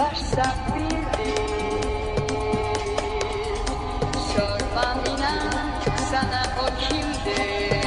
varsa bildir Sormam inan sana o kimdir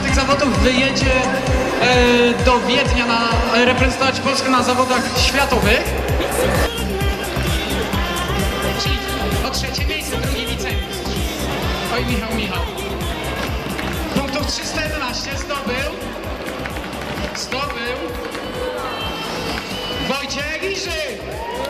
zwycięzca tych zawodów wyjedzie e, do Wiednia na e, reprezentować Polskę na zawodach światowych. O trzecie miejsce, drugi wicemistrz. Oj, Michał, Michał. Punktów 311 zdobył. Zdobył. Wojciech Iżyk.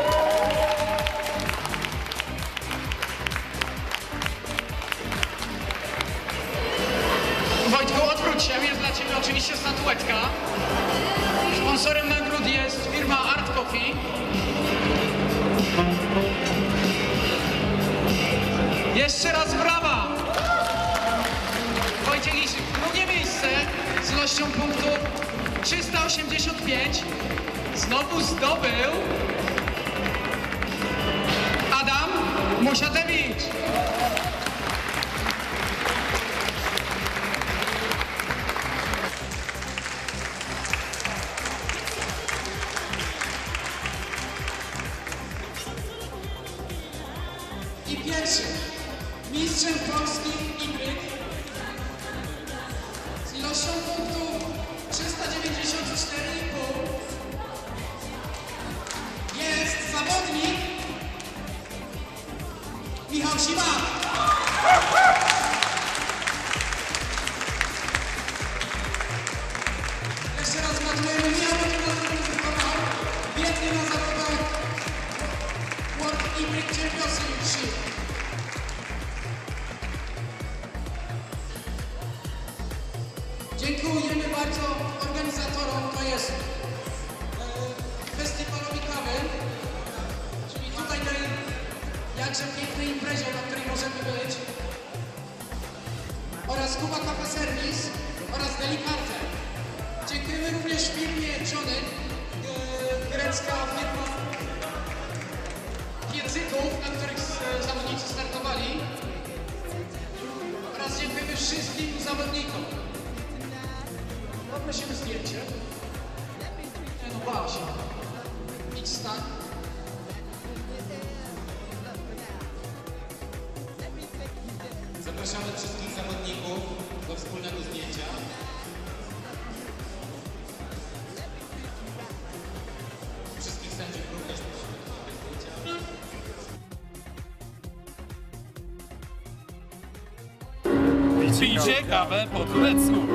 Sponsorem nagród jest firma Art Coffee. Jeszcze raz brawa! Wojciech Iszyk, drugie miejsce z ilością punktów 385. Znowu zdobył Adam Musiatewicz. I mistrzem Polski Ibryk z ilością punktów 394,5 jest zawodnik Michał Simak. Dziękujemy bardzo organizatorom, to jest e, festiwalowi kawy, czyli tutaj tej jakże pięknej imprezie, na której możemy być, oraz Kuba Kafe Service oraz Delikarte. Dziękujemy również firmie Johnny, e, grecka firma piecyków, na których e, zawodnicy startowali oraz dziękujemy wszystkim zawodnikom. Poprosimy zdjęcie. No, Basia. Idź stań. Zapraszamy wszystkich zawodników do wspólnego zdjęcia. Wszystkich sędziów również do zdjęcia. Pijcie kawę po turecku.